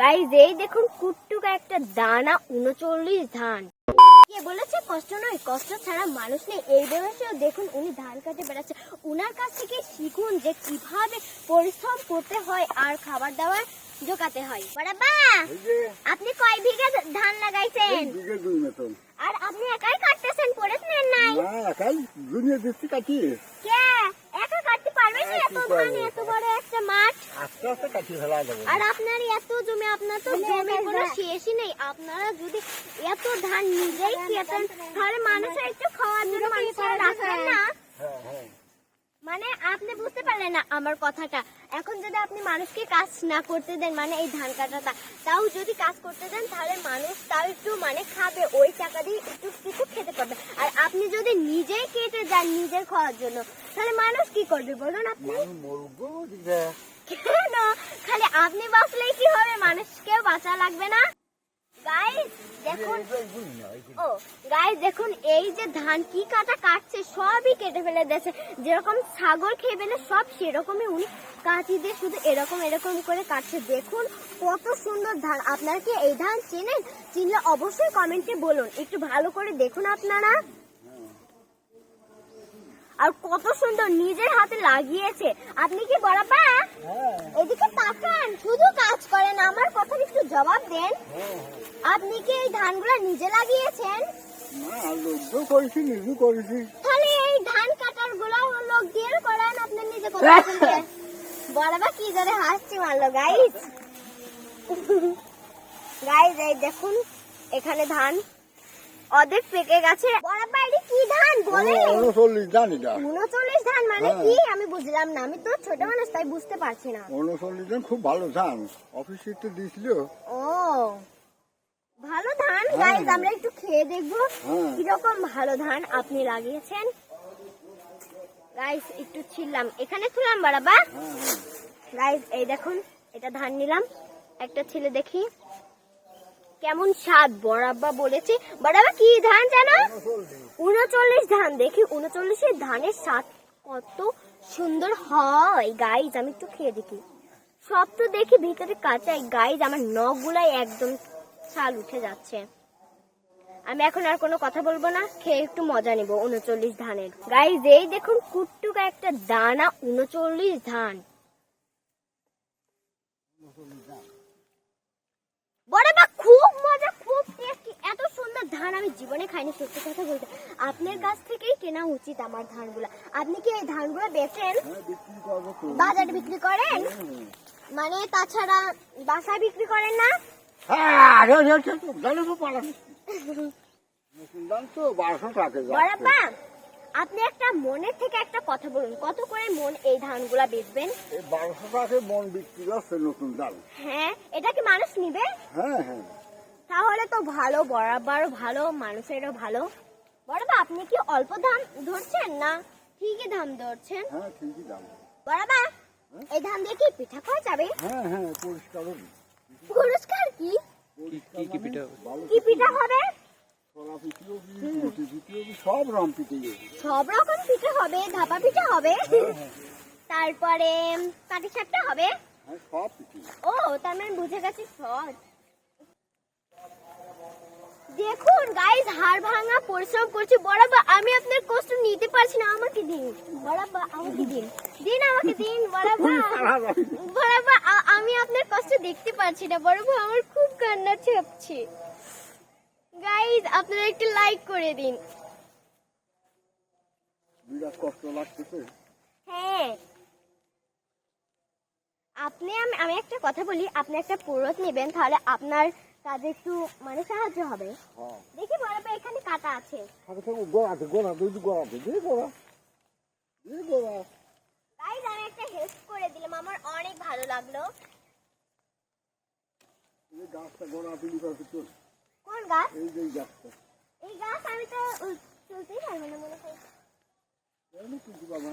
Guys এই দেখুন কুট্টুকা একটা দানা উনচল্লিশ ধান। কে বলেছে? কষ্ট নয় কষ্ট ছাড়া মানুষ নেই। এই বয়সেও দেখুন উনি ধান কাটে বেড়াচ্ছে। উনার কাছ থেকে শিখুন যে কীভাবে পরিশ্রম করতে হয় আর খাবার দাবার জোগাতে হয়। বাবা আপনি কয় বিঘা ধান লাগাইছেন? আর আপনি একাই কাটতেছেন পড়েছেন নাই? একাই দুনিয়া দিচ্ছি কাটি কে? পারবেন না এত বড় একটা মাঠ। আস্তে আস্তে কাটি ফেলা যাবে। আর আপনার এত জমি আপনার তো জমি কোনো শেষই নেই। আপনারা যদি এত ধান নিজেই খেতেন তাহলে মানুষের একটু খাওয়ার জন্য মানুষের রাখবেন না। হ্যাঁ হ্যাঁ। মানে আপনি বুঝতে পারলেন না আমার কথাটা। এখন যদি আপনি মানুষকে কাজ না করতে দেন মানে এই ধান কাটাটা তাও যদি কাজ করতে দেন তাহলে মানুষ তাও একটু মানে খাবে। ওই টাকা দিয়ে একটু কিছু খেতে পারবে আর আপনি যদি নিজেই কেটে যান নিজের খাওয়ার জন্য তাহলে মানুষ কি করবে বলুন আপনি? কেন? খালি আপনি বাঁচলেই কি হবে? মানুষকেও বাঁচা লাগবে না। গাইস দেখুন ও গাইস দেখুন এই যে ধান কি কাটা কাটছে সবই কেটে ফেলে দিয়েছে। যেরকম ছাগল খেয়ে ফেলে সব সেরকমই উনি কাঁচি দিয়ে শুধু এরকম এরকম করে কাটছে। দেখুন কত সুন্দর ধান। আপনারা কি এই ধান চেনেন? চিনলে অবশ্যই কমেন্টে বলুন। একটু ভালো করে দেখুন আপনারা। আর কত সুন্দর নিজের হাতে লাগিয়েছে। আপনি কি বড়াপা হ্যাঁ। এদিকে তাকান শুধু কাজ করেন আমার কথা একটু জবাব দেন। আপনি কি এই ধানগুলো নিজে লাগিয়েছেন? করেছি নিজে করেছি। তাহলে এই ধান কাটারগুলো লোক দিয়ে করেন আপনি নিজে করতেছেন কে? বড়বা কি ধরে হাসছি মারলো গাইস গাইস এই দেখুন এখানে ধান অর্ধেক পেকে গেছে। বড়বা এটা কি ধান বলেন উনচল্লিশ জানি না উনচল্লিশ ধান মানে হ্যাঁ। কি? আমি বুঝলাম না। আমি তো ছোট মানুষ তাই বুঝতে পারছি না। উনচল্লিশ জন খুব ভালো ধান। অফিসে তো দিয়েছিল। ও ভালো ধান। হ্যাঁ। গাইজ আমরা একটু খেয়ে দেখব হ্যাঁ। কীরকম ভালো ধান আপনি লাগিয়েছেন। একটু ছিললাম এখানে ছিলাম বাড়াবা হ্যাঁ এই দেখুন এটা ধান নিলাম। একটা ছেলে দেখি। কেমন স্বাদ? বড়াব্বা বলেছে বড়াব্বা কি ধান জানো? উনচল্লিশ ধান। দেখি উনচল্লিশের ধানের স্বাদ কত সুন্দর হয়। গাইজ আমি একটু খেয়ে দেখি। সব তো দেখি ভিতরে কাঁচাই গাইজ আমার নখগুলাই একদম ছাল উঠে যাচ্ছে। আমি এখন আর কোনো কথা বলব না। খেয়ে একটু মজা নিব উনচল্লিশ ধানের। গাইজ এই দেখুন কুট্টুকা একটা দানা, উনচল্লিশ ধান বড় বা খুব মজা খুব টেস্টি এত সুন্দর ধান আমি জীবনে খাইনি সত্যি কথা বলতে। আপনার কাছ থেকেই কেনা উচিত আমার ধানগুলো। আপনি কি এই ধানগুলো বেচেন? হ্যাঁ বাজারে বিক্রি করেন? মানে তাছাড়া বাসায় বিক্রি করেন না? হ্যাঁ আপনি একটা মনের থেকে একটা কথা বলুন। কত করে মন এই ধানগুলা বেচবেন? বারোশো টাকা মন বিক্রি করছে নতুন ধান। হ্যাঁ এটা কি মানুষ নিবে? হ্যাঁ হ্যাঁ। তাহলে তো ভালো বরাবর ভালো মানুষেরও ভালো। বড়বা আপনি কি অল্প দাম ধরছেন না ঠিকই দাম ধরছেন? হ্যাঁ ঠিকই দাম বড়বা এই ধান দিয়ে কি পিঠা খাওয়া যাবে? হ্যাঁ হ্যাঁ হবে পুরস্কার কি? পরিষ্কার মানে কি পিঠা হবে? পিঠি সব রং পিঠে সব রকম পিঠা হবে ধাপা পিঠা হবে? তারপরে কাটি সাপটা হবে? হ্যাঁ সব পিঠে ও তার মানে বুঝে গেছি সব। দেখুন গাইস হাড় ভাঙা পরিশ্রম করছি। বড়াবা আমি আপনার কষ্ট নিতে পারছি না আমাকে দিন। বড়াবা আমাকে দিন। দিন আমাকে দিন বড়াবা বড়াবা আমি আপনার কষ্ট দেখতে না বড়াবা আমার খুব কান্না ছাপছে গাইস আপনারা একটু লাইক করে দিন। বিরাট কষ্ট লাগতেছে। হ্যাঁ। আপনি আমি আমি একটা কথা বলি আপনি একটা পুরোত নেবেন তাহলে আপনার কাজে একটু মানে সাহায্য হবে। হ্যাঁ। দেখি বড়াবা এখানে কাটা আছে। গোড়াতে গোড়াতে ওই গোড়াতে দিয়ে গোড়া দিয়ে গোড়া তাই আমি একটা হেল্প করে দিলাম আমার অনেক ভালো লাগল। এই গাছটা গোড়াতে লিপাতে চল কোন গাছ? এই যে গাছটা। এই গাছ আমি তো উম, তুলতেই পারব না মনে হয়। কিন্তু বাবা